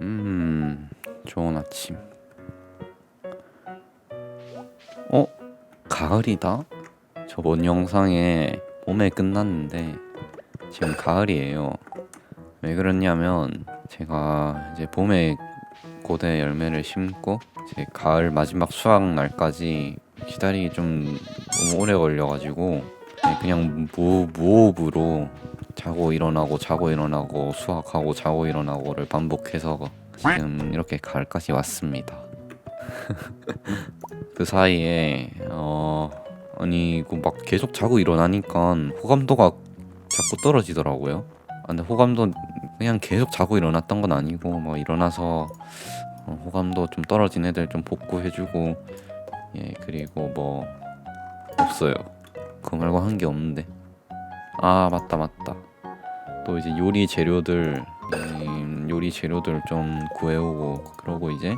음, 좋은 아침. 어? 가을이다? 저번 영상에 봄에 끝났는데 지금 가을이에요. 왜 그러냐면 제가 이제 봄에 고대 열매를 심고 이제 가을 마지막 수확 날까지 기다리기 좀 너무 오래 걸려가지고 그냥 무, 무호흡으로 자고 일어나고 자고 일어나고 수학하고 자고 일어나고를 반복해서 지금 이렇게 가을까지 왔습니다. 그 사이에 어 아니 그막 계속 자고 일어나니까 호감도가 자꾸 떨어지더라고요. 아, 근데 호감도 그냥 계속 자고 일어났던 건 아니고 뭐 일어나서 어, 호감도 좀 떨어진 애들 좀 복구해주고 예 그리고 뭐 없어요. 그거 말고 한 게 없는데. 아 맞다 맞다. 또 이제 요리 재료들 음, 요리 재료들 좀 구해오고 그러고 이제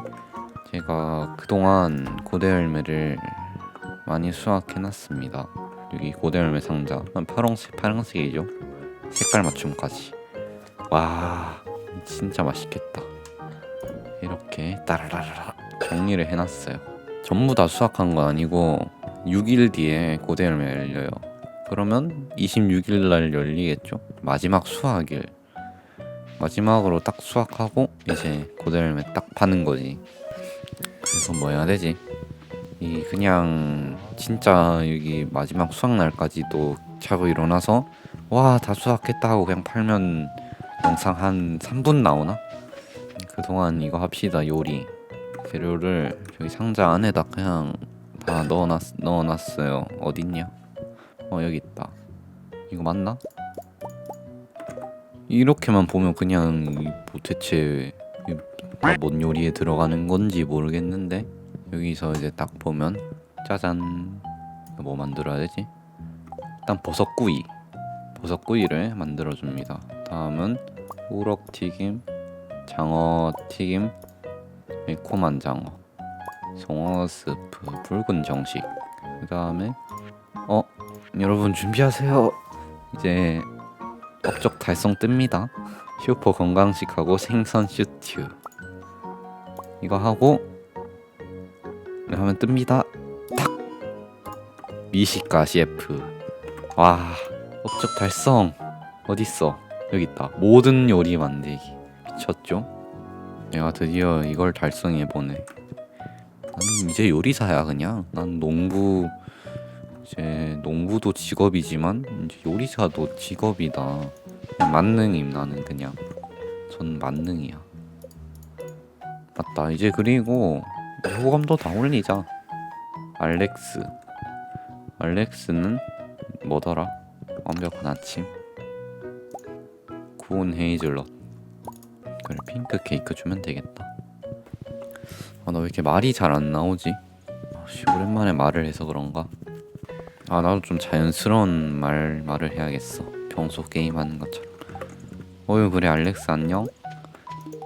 제가 그동안 고대 열매를 많이 수확해놨습니다. 여기 고대 열매 상자 한 파랑색 파랑색이죠. 색깔 맞춤까지. 와 진짜 맛있겠다. 이렇게 따라라라 정리를 해놨어요. 전부 다 수확한 건 아니고 6일 뒤에 고대 열매 열려요. 그러면 26일 날 열리겠죠. 마지막 수확일. 마지막으로 딱 수확하고 이제 고대 열매 딱 파는 거지. 그래서 뭐 해야 되지? 이 그냥 진짜 여기 마지막 수확 날까지도 자고 일어나서 와 다 수확했다 하고 그냥 팔면 영상 한 3분 나오나? 그동안 이거 합시다 요리 재료를 저기 상자 안에다 그냥 다 넣어놨 넣어놨어요 어딨냐? 어 여기 있다. 이거 맞나? 이렇게만 보면 그냥 이 도대체 이뭔 요리에 들어가는 건지 모르겠는데 여기서 이제 딱 보면 짜잔. 뭐 만들어야 되지? 일단 버섯구이. 버섯구이를 만들어 줍니다. 다음은 우럭튀김 장어튀김 매콤한 장어 송어 스프 붉은 정식. 그 다음에 어 여러분 준비하세요. 이제 업적 달성 뜹니다. 슈퍼 건강식하고 생선 슈튜 이거 하고 하면 뜹니다. 탁! 미식가 CF 와 업적 달성. 어딨어? 여기 있다. 모든 요리 만들기. 미쳤죠? 내가 드디어 이걸 달성해보네. 나는 이제 요리사야 그냥. 난 농부 이제 농부도 직업이지만 이제 요리사도 직업이다. 만능임 나는 그냥. 전 만능이야. 맞다. 이제 그리고 호감도 다 올리자. 알렉스. 알렉스는 뭐더라? 완벽한 아침. 구운 헤이즐넛. 그래 핑크 케이크 주면 되겠다. 아 나 왜 이렇게 말이 잘 안 나오지? 아, 씨, 오랜만에 말을 해서 그런가 아 나도 좀 자연스러운 말 말을 해야겠어. 평소 게임하는 것처럼. 어유 그래 알렉스 안녕.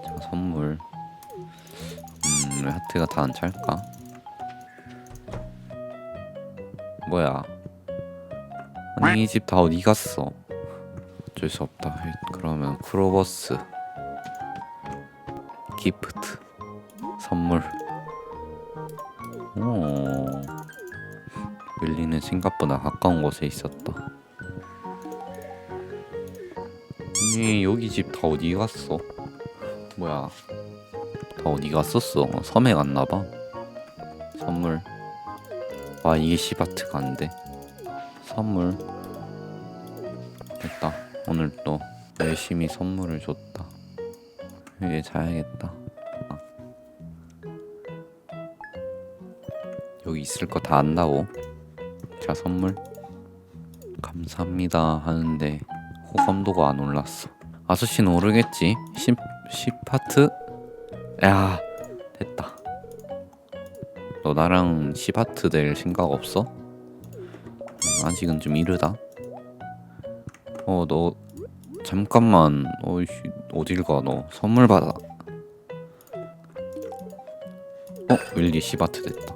자 선물. 음 왜 하트가 다 안 찰까? 뭐야? 아니 이 집 다 어디 갔어? 어쩔 수 없다. 그러면 크로버스. 기프트. 선물 윌리는 생각보다 가까운 곳에 있었다. 아니 여기 집 다 어디 갔어? 뭐야? 다 어디 갔었어? 섬에 갔나봐. 선물. 와 이게 시바트가 안 돼. 선물. 됐다. 오늘 또 열심히 선물을 줬다. 이제 자야겠다. 아. 여기 있을 거 다 안다고 자 선물. 감사합니다 하는데 호감도가 안 올랐어. 아저씨는 오르겠지? 10, 10파트? 야 됐다. 너 나랑 10파트 될 생각 없어? 음, 아직은 좀 이르다. 어 너 잠깐만. 어이씨 어딜 가 너? 선물 받아. 어 윌리 10파트 됐다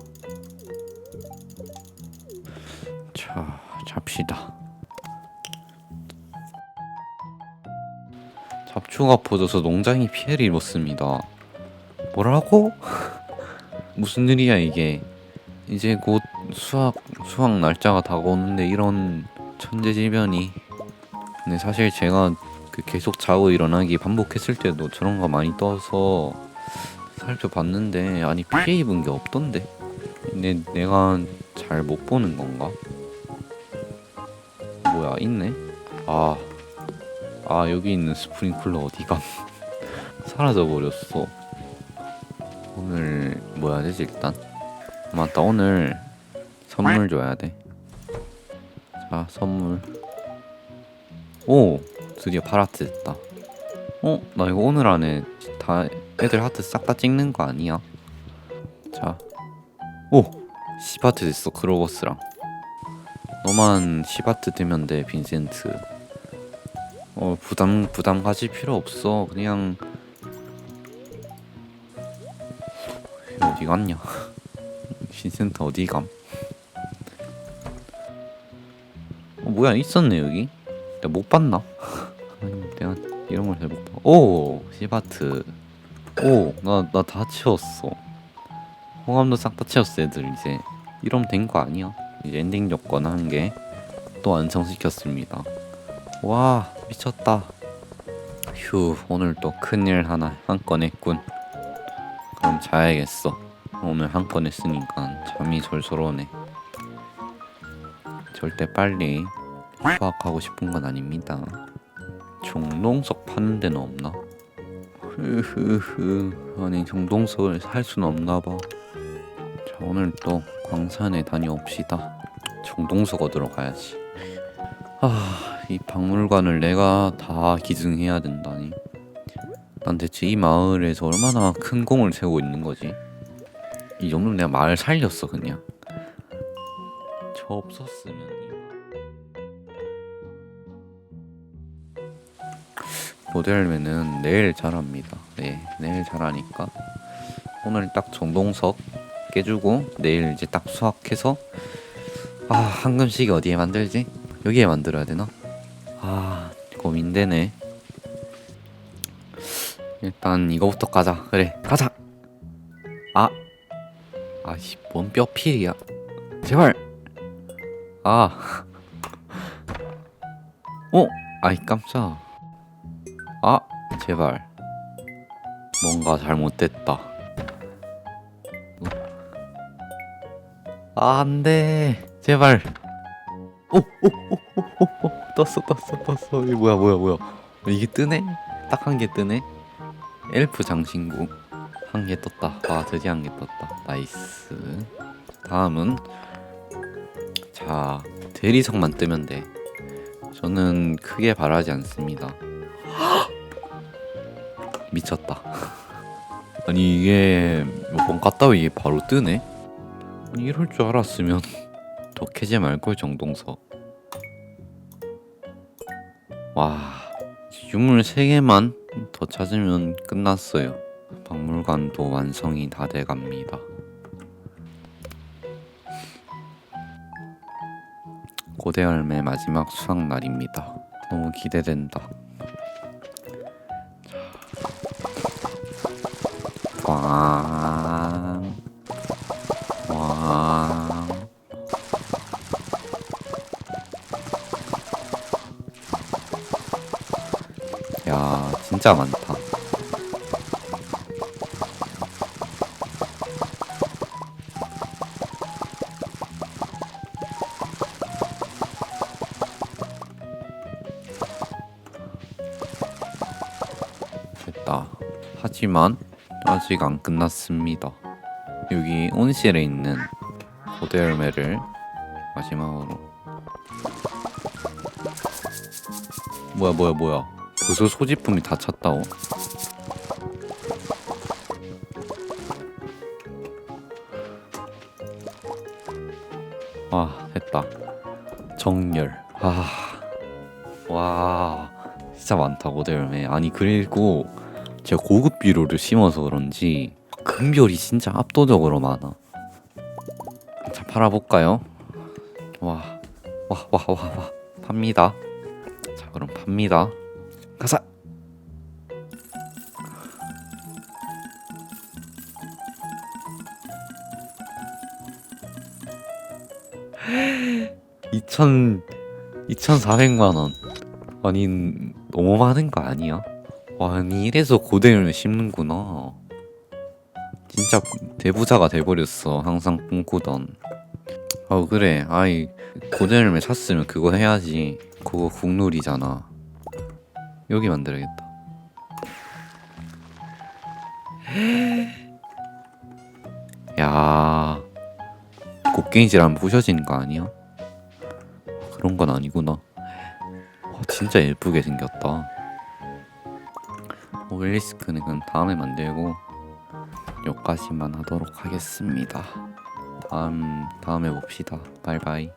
잡시다 잡초 상추가 퍼져서 농장이 피해를 입었습니다. 뭐라고? 무슨 일이야 이게? 이제 곧 수확 수확 날짜가 다가오는데 이런 천재지변이. 근데 사실 제가 그 계속 자고 일어나기 반복했을 때도 저런 거 많이 떠서 살펴봤는데 아니 피해 입은 게 없던데. 근데 내가 잘 못 보는 건가? 뭐야 있네? 아, 아 여기 있는 스프링클러 어디가? 사라져 버렸어. 오늘 뭐 해야 되지 일단? 맞다 오늘 선물 줘야 돼. 자 선물. 오 드디어 파라트 됐다. 어? 나 이거 오늘 안에 다 애들 하트 싹 다 찍는 거 아니야? 자. 오! 시바트 됐어 크로버스랑. 너만 시바트 되면 돼 빈센트. 어 부담 부담 가질 필요 없어 그냥 어디 갔냐? 빈센트 어디 감? 어 뭐야 있었네 여기? 내가 못 봤나? 내가 이런 걸 잘 못 봐. 오 시바트. 오나 나 다 채웠어. 호감도 싹 다 채웠어 애들 이제 이러면 된 거 아니야? 이제 엔딩 조건 한개또 완성시켰습니다. 와 미쳤다. 휴 오늘 또 큰일 하나 한 건 했군. 그럼 자야겠어. 오늘 한 건 했으니까 잠이 오네. 절대 빨리 휴학하고 싶은 건 아닙니다. 종동석 파는 데는 없나? 흐흐흐 아니 정동석을 살 수는 없나 봐. 자 오늘 또 광산에 다녀옵시다. 정동석 얻으러 가야지. 아, 이 박물관을 내가 다 기증해야 된다니. 난 대체 이 마을에서 얼마나 큰 공을 세우고 있는 거지? 이 정도면 내가 마을 살렸어 그냥. 저 없었으면 모델맨은 내일 잘합니다. 네, 내일 잘하니까 오늘 딱 정동석 깨주고 내일 이제 딱 수확해서 아 황금식이 어디에 만들지? 여기에 만들어야 되나? 아 고민되네. 일단 이거부터 가자. 그래 가자. 아 아씨 뭔 뼈필이야. 제발. 아. 어? 아이 깜짝. 아 제발. 뭔가 잘못됐다. 아, 안 돼. 제발. 오, 오, 오, 오, 오, 오. 떴어, 떴어, 떴어. 이게 뭐야, 뭐야, 뭐야. 어, 이게 뜨네? 딱 한 개 뜨네? 엘프 장신구. 한 개 떴다. 아, 드디어 한 개 떴다. 나이스. 다음은, 자, 대리석만 뜨면 돼. 저는 크게 바라지 않습니다. 미쳤다. 아니, 이게 몇 번 갔다 이게 바로 뜨네? 아니, 이럴 줄 알았으면 더 캐지 말걸 정동석 와 유물 3개만 더 찾으면 끝났어요. 박물관도 완성이 다 돼갑니다. 고대 열매 마지막 수확 날입니다. 너무 기대된다 진짜 많다. 됐다. 하지만 아직 안 끝났습니다. 여기 온실에 있는 고대 열매를 마지막으로 뭐야 뭐야 뭐야 벌써 소지품이 다 찼다고 와 됐다 정열 아 와 진짜 많다 고대 열매 아니 그리고 제가 고급 비료를 심어서 그런지 금별이 진짜 압도적으로 많아. 자 팔아볼까요? 와, 와, 와, 와, 와, 팝니다. 자 그럼 팝니다. 가사. 이천 이천사백만 원. 아니 너무 많은 거 아니야? 아니 이래서 고대를 심는구나. 진짜 대부자가 돼버렸어. 항상 꿈꾸던. 아 그래. 아이 고대를 샀으면 그거 해야지. 그거 국룰이잖아. 여기 만들어야겠다. 야, 곡괭이질하면 부셔지는 거 아니야? 그런 건 아니구나. 와, 진짜 예쁘게 생겼다. 오벨리스크는 다음에 만들고 여기까지만 하도록 하겠습니다. 다음 다음에 봅시다. 바이바이.